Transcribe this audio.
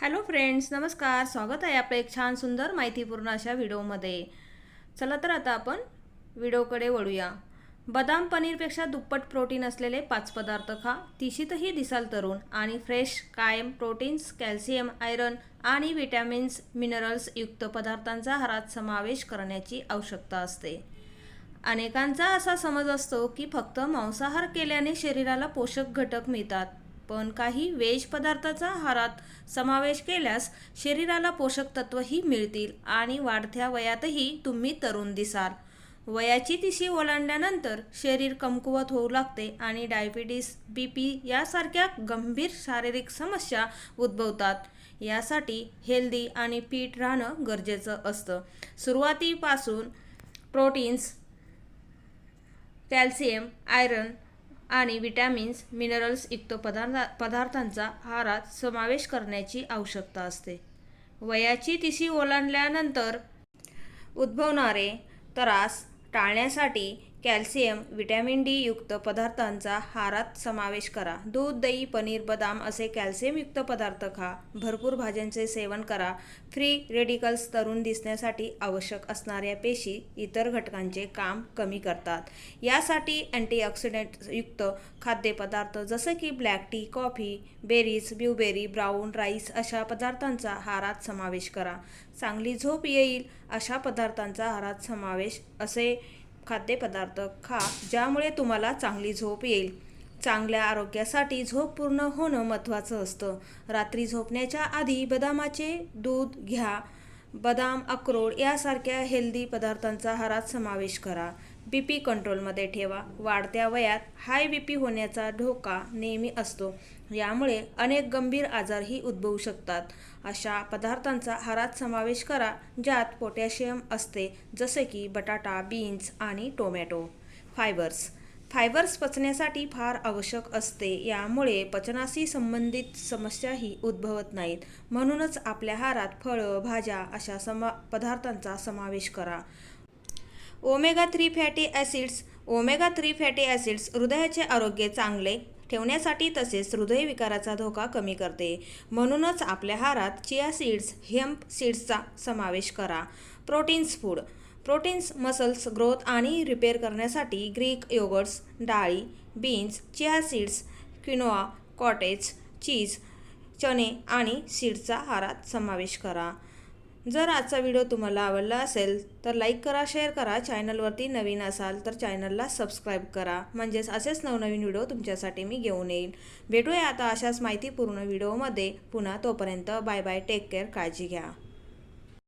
Hello friends नमस्कार. स्वागत आहे आपलं एक छान सुंदर माहितीपूर्ण अशा व्हिडिओमध्ये. चला तर आता आपण व्हिडिओकडे वळूया. बदाम पनीरपेक्षा दुप्पट प्रोटीन असलेले पाच पदार्थ खा. तिशीतही दिसाल तरुण आणि फ्रेश कायम प्रोटीन्स कॅल्शियम आयरन आणि विटॅमिन्स मिनरल्स युक्त पदार्थांचा आहारात समावेश करण्याची आवश्यकता असते. अनेकांचा असा समज असतो की फक्त मांसाहार केल्याने शरीराला पोषक घटक मिळतात. पण काही वेज पदार्थाचा आहारात समावेश केल्यास शरीराला पोषक तत्वही मिळतील आणि वाढत्या वयातही तुम्ही तरुण दिसाल. वयाची तिशी ओलांडल्यानंतर शरीर कमकुवत होऊ लागते आणि डायबिटीस बी पी यासारख्या गंभीर शारीरिक समस्या उद्भवतात. यासाठी हेल्दी आणि पीठ राहणं गरजेचं असतं. सुरुवातीपासून प्रोटीन्स कॅल्शियम आयरन आणि विटॅमिन्स मिनरल्स युक्त पदार्थ पदार्थांचा आहारात समावेश करण्याची आवश्यकता असते. वयाची तिशी ओलांडल्यानंतर उद्भवणारे त्रास टाळण्यासाठी कॅल्शियम व्हिटॅमिन डी युक्त पदार्थांचा हारात समावेश करा. दूध दही पनीर बदाम असे कॅल्शियमयुक्त पदार्थ खा. भरपूर भाज्यांचे सेवन करा. फ्री रेडिकल्स तरुण दिसण्यासाठी आवश्यक असणाऱ्या पेशी इतर घटकांचे काम कमी करतात. यासाठी अँटीऑक्सिडंटयुक्त खाद्यपदार्थ जसं की black tea coffee berries blueberry brown rice अशा पदार्थांचा हारात समावेश करा. चांगली झोप येईल अशा पदार्थांचा आहारात समावेश असे खाद्यपदार्थ खा ज्यामुळे तुम्हाला चांगली झोप येईल. चांगल्या आरोग्यासाठी झोप पूर्ण होणं महत्त्वाचं असतं. रात्री झोपण्याच्या आधी बदामाचे दूध घ्या. बदाम अक्रोड यासारख्या हेल्दी पदार्थांचा आहारात समावेश करा. बी पी कंट्रोलमध्ये ठेवा. वाढत्या वयात हाय बी पी होण्याचा धोका नेहमी असतो. यामुळे अनेक गंभीर आजारही उद्भवू शकतात. अशा पदार्थांचा आहारात समावेश करा ज्यात पोटॅशियम असते जसे की बटाटा बीन्स आणि टोमॅटो फायबर्स फायबर्स पचण्यासाठी फार आवश्यक असते. यामुळे पचनाशी संबंधित समस्याही उद्भवत नाहीत. म्हणूनच आपल्या आहारात फळं भाज्या अशा समा पदार्थांचा समावेश करा. Omega three fatty acids omega three fatty acids हृदयाचे आरोग्य चांगले ठेवण्यासाठी तसेच हृदयविकाराचा धोका कमी करते. म्हणूनच आपल्या आहारात चिया सीड्स हेम्प सीड्सचा समावेश करा. Proteins food proteins muscles growth आणि रिपेअर करण्यासाठी ग्रीक योगर्ट्स डाळी beans chia seeds quinoa cottage cheese चणे आणि सीड्सचा आहारात समावेश करा. जर आजचा व्हिडिओ तुम्हाला आवडला असेल तर लाईक करा शेअर करा चॅनलवरती नवीन असाल तर चॅनलला सबस्क्राईब करा. म्हणजेच असेच नवनवीन व्हिडिओ तुमच्यासाठी मी घेऊन येईल भेटूया आता अशाच माहितीपूर्ण व्हिडिओमध्ये. पुन्हा तोपर्यंत बाय बाय टेक केअर काळजी घ्या.